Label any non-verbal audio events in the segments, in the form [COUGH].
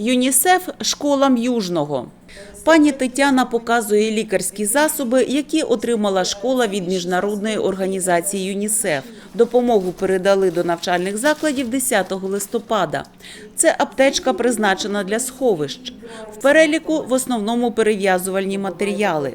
ЮНІСЕФ школам Южного. Пані Тетяна показує лікарські засоби, які отримала школа від міжнародної організації ЮНІСЕФ. Допомогу передали до навчальних закладів 10 листопада. Це аптечка призначена для сховищ. В переліку в основному перев'язувальні матеріали.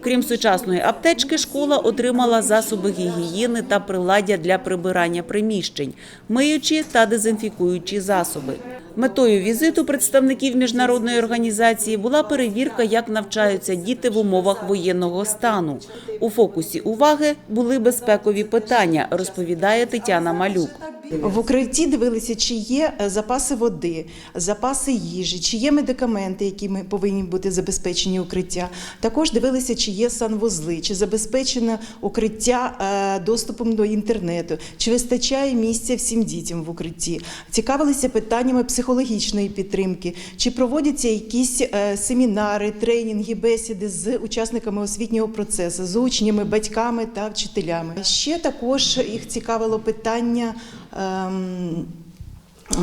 Крім сучасної аптечки, школа отримала засоби гігієни та приладдя для прибирання приміщень, миючі та дезінфікуючі засоби. Метою візиту представників міжнародної організації була перевірка, як навчаються діти в умовах воєнного стану. У фокусі уваги були безпекові питання, розповідає Тетяна Малюк. В укритті дивилися, чи є е, запаси води, запаси їжі, чи є медикаменти, які ми повинні бути забезпечені укриття. Також дивилися, чи є санвузли, чи забезпечено укриття е, доступом до інтернету, чи вистачає місця всім дітям в укритті. Цікавилися питаннями психологічної підтримки, чи проводяться якісь е, семінари, тренінги, бесіди з учасниками освітнього процесу, з учнями, батьками та вчителями. Ще також їх цікавило питання. Ем,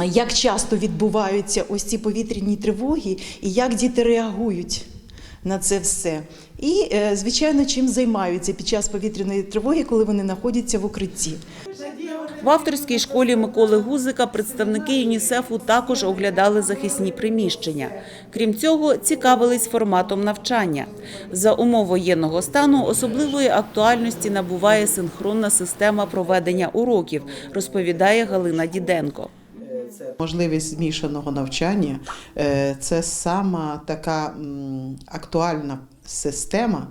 Як часто відбуваються ось ці повітряні тривоги, і як діти реагують на це все? І, е, звичайно, чим займаються під час повітряної тривоги, коли вони знаходяться в укритті. В авторській школі Миколи Гузика представники ЮНІСЕФу також оглядали захисні приміщення. Крім цього, цікавились форматом навчання. За умов воєнного стану особливої актуальності набуває синхронна система проведення уроків, розповідає Галина Діденко. Можливість змішаного навчання е, це сама така актуальна система,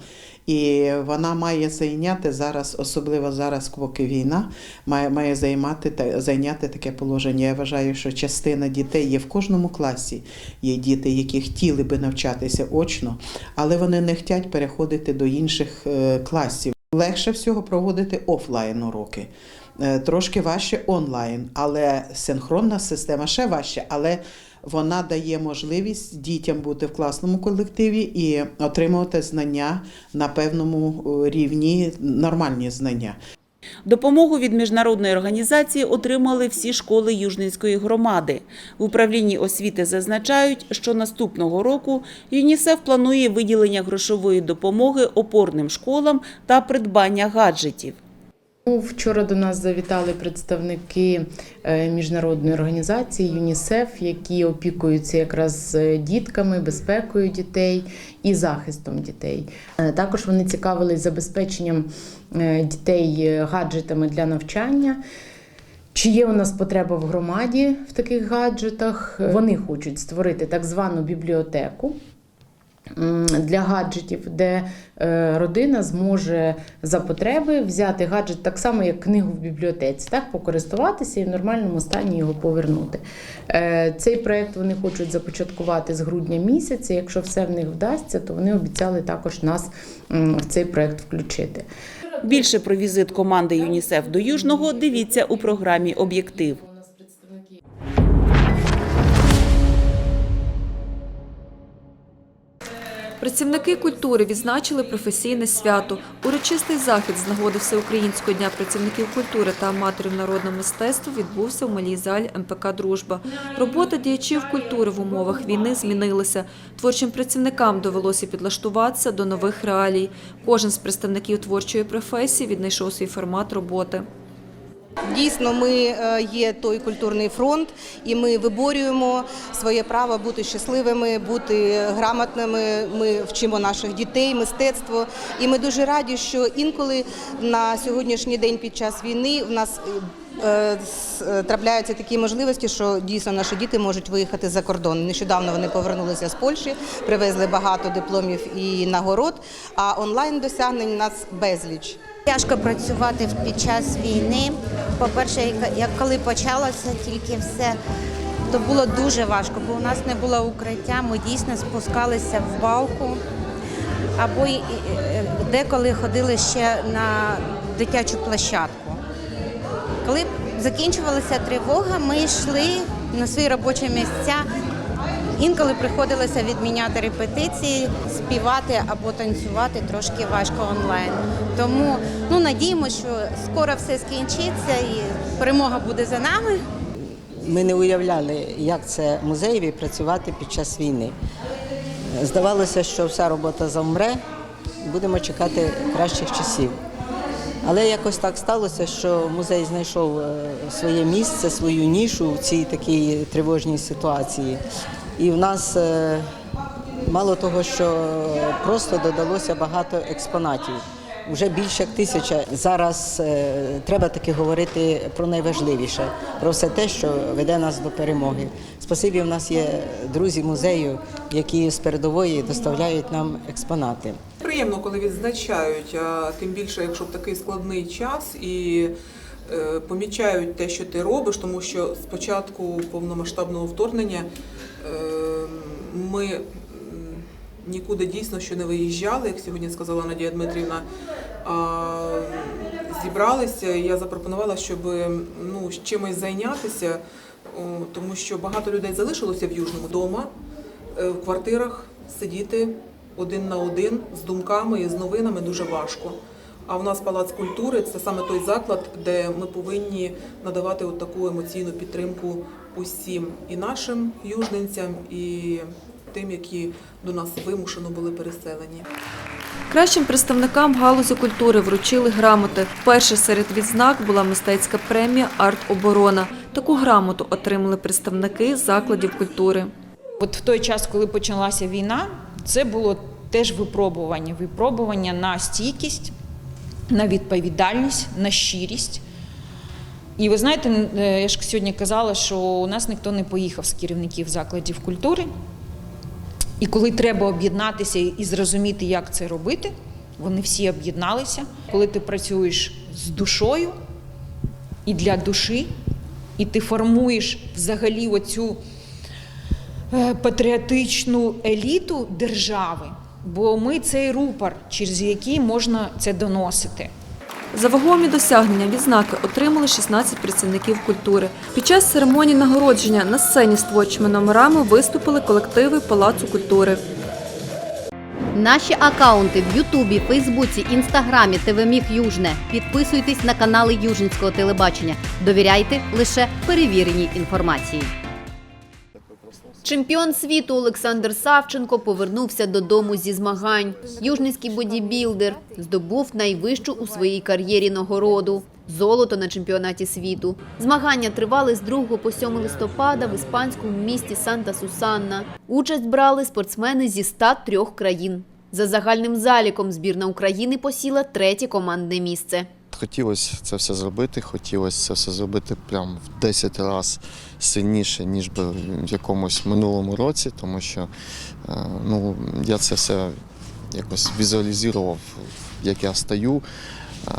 і вона має зайняти зараз, особливо зараз, поки війна, має, має займати та- зайняти таке положення. Я вважаю, що частина дітей є в кожному класі. Є діти, які хотіли би навчатися очно, але вони не хочуть переходити до інших е, класів. Легше всього проводити офлайн уроки. Е, Трошки важче онлайн, але синхронна система ще важче, але вона дає можливість дітям бути в класному колективі і отримувати знання на певному е, рівні, нормальні знання. Допомогу від міжнародної організації отримали всі школи Южненської громади. В управлінні освіти зазначають, що наступного року ЮНІСЕФ планує виділення грошової допомоги опорним школам та придбання гаджетів. Ну, Вчора до нас завітали представники е, міжнародної організації ЮНІСЕФ, які опікуються якраз е, дітками, безпекою дітей і захистом дітей. Е, Також вони цікавились забезпеченням дітей гаджетами для навчання. Чи є у нас потреба в громаді в таких гаджетах? Вони хочуть створити так звану бібліотеку для гаджетів, де е, родина зможе за потреби взяти гаджет так само, як книгу в бібліотеці, так покористуватися і в нормальному стані його повернути. Е, Цей проект вони хочуть започаткувати з грудня місяця. Якщо все в них вдасться, то вони обіцяли також нас в цей проект включити. Більше про візит команди ЮНІСЕФ до Южного дивіться у програмі Об'єктив. Працівники культури відзначили професійне свято. Урочистий захід з нагоди Всеукраїнського дня працівників культури та аматорів народного мистецтва відбувся в малій залі МПК Дружба. Робота діячів культури в умовах війни змінилася. Творчим працівникам довелося підлаштуватися до нових реалій. Кожен з представників творчої професії віднайшов свій формат роботи. Дійсно, ми е, є той культурний фронт, і ми виборюємо своє право бути щасливими, бути грамотними. Ми вчимо наших дітей, мистецтво. І ми дуже раді, що інколи на сьогоднішній день під час війни в нас. е, е, Трапляються такі можливості, що дійсно наші діти можуть виїхати за кордон. Нещодавно вони повернулися з Польщі, привезли багато дипломів і нагород. А онлайн досягнень у нас безліч. Тяжко працювати під час війни. По-перше, як- коли почалося тільки все, то було дуже важко, бо у нас не було укриття. Ми дійсно спускалися в балку. Або е, деколи ходили ще на дитячу площадку. Коли закінчувалася тривога, ми йшли на свої робочі місця. Інколи приходилося відміняти репетиції, співати або танцювати трошки важко онлайн. Тому ну надіємося, що скоро все скінчиться і перемога буде за нами. Ми не уявляли, як це музеєві працювати під час війни. Здавалося, що вся робота замре, будемо чекати кращих часів. Але якось так сталося, що музей знайшов е, своє місце, свою нішу в цій такій тривожній ситуації. І в нас е, мало того, що просто додалося багато експонатів. Вже більше як тисяча. Зараз е, треба таки говорити про найважливіше, про все те, що веде нас до перемоги. Спасибі, в нас є друзі музею, які з передової доставляють нам експонати. Приємно, коли відзначають, а тим більше, якщо в такий складний час і помічають те, що ти робиш, тому що з початку повномасштабного вторгнення е, ми нікуди дійсно що не виїжджали, як сьогодні сказала Надія Дмитрівна. А зібралися, і я запропонувала, щоб ну, чимось зайнятися, тому що багато людей залишилося в Южному вдома, е, в квартирах сидіти один на один з думками і з новинами дуже важко. А в нас палац культури це саме той заклад, де ми повинні надавати от таку емоційну підтримку усім і нашим южненцям, і тим, які до нас вимушено були переселені. Кращим представникам галузі культури вручили грамоти. Перша серед відзнак була мистецька премія Арт-оборона. Таку грамоту отримали представники закладів культури. От в той час, коли почалася війна, це було теж випробування. Випробування на стійкість, на відповідальність, на щирість. І ви знаєте, е, я ж сьогодні казала, що у нас ніхто не поїхав з керівників закладів культури. І коли треба об'єднатися і зрозуміти, як це робити, вони всі об'єдналися. Коли ти працюєш з душою і для душі, і ти формуєш взагалі оцю е, патріотичну еліту держави, бо ми цей рупор, через який можна це доносити. За вагомі досягнення відзнаки отримали 16 працівників культури. Під час церемонії нагородження на сцені з творчими номерами виступили колективи Палацу культури. Наші акаунти в Ютубі, Фейсбуці, Інстаграмі, ТВ Міг Южне. Підписуйтесь на канали Южницького телебачення. Довіряйте лише перевіреній інформації. Чемпіон світу Олександр Савченко повернувся додому зі змагань. Южницький бодібілдер здобув найвищу у своїй кар'єрі нагороду золото на чемпіонаті світу. Змагання тривали з 2 по 7 листопада в іспанському місті Санта-Сусанна. Участь брали спортсмени зі 103 країн. За загальним заліком збірна України посіла третє командне місце. Хотілося це все зробити, хотілося це все зробити прям в 10 разів сильніше, ніж би в якомусь минулому році, тому що е, ну, я це все якось візуалізував, як я стою е,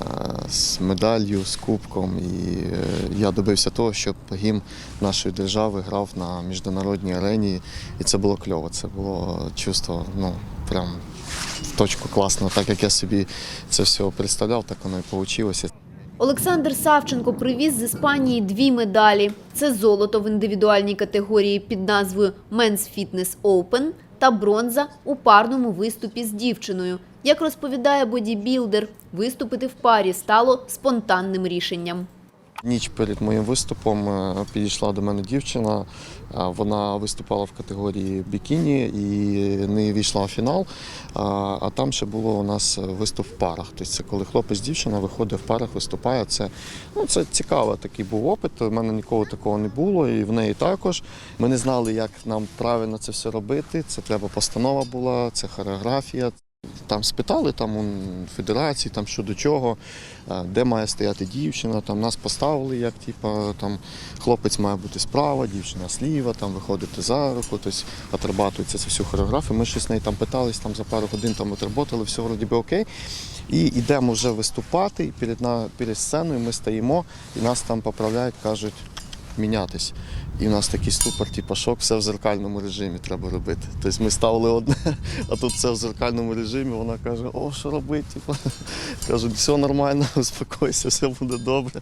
з медаллю, з кубком. І е, я добився того, щоб гімн нашої держави грав на міжнародній арені. І це було кльово. Це було чувство, ну, прям точку класно, так як я собі це все представляв, так воно і вийшло. Олександр Савченко привіз з Іспанії дві медалі: це золото в індивідуальній категорії під назвою Men's Fitness Open та бронза у парному виступі з дівчиною. Як розповідає бодібілдер, виступити в парі стало спонтанним рішенням. Ніч перед моїм виступом е, підійшла до мене дівчина. е, Вона виступала в категорії бікіні і не війшла в фінал. А а там ще було у нас виступ в парах. Тобто це коли хлопець дівчина виходить в парах, виступає. Це, ну, це цікавий такий був опит. У мене ніколи такого не було, і в неї також. Ми не знали, як нам правильно це все робити. Це треба постанова була, це хореографія. Там спитали там у федерації, там що до чого, де має стояти дівчина. Там нас поставили, як типа там хлопець має бути справа, дівчина сліва, там виходити за руку, тобто отрабатується цю всю хореографію. Ми щось з нею там питались, там за пару годин там отработали, все вроді би окей. І йдемо вже виступати, і перед, перед сценою ми стоїмо, і нас там поправляють, кажуть мінятись. І в нас такий ступор, типу, шок, все в зеркальному режимі треба робити. Тобто ми ставили одне, [LAUGHS] а тут все в зеркальному режимі. Вона каже, о, що робити? Типу. [LAUGHS] Кажуть, все нормально, [LAUGHS] успокойся, все буде добре.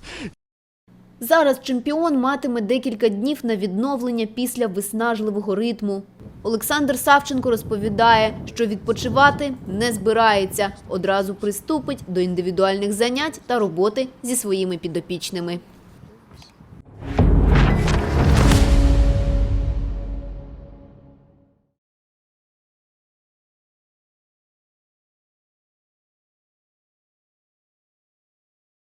Зараз чемпіон матиме декілька днів на відновлення після виснажливого ритму. Олександр Савченко розповідає, що відпочивати не збирається. Одразу приступить до індивідуальних занять та роботи зі своїми підопічними.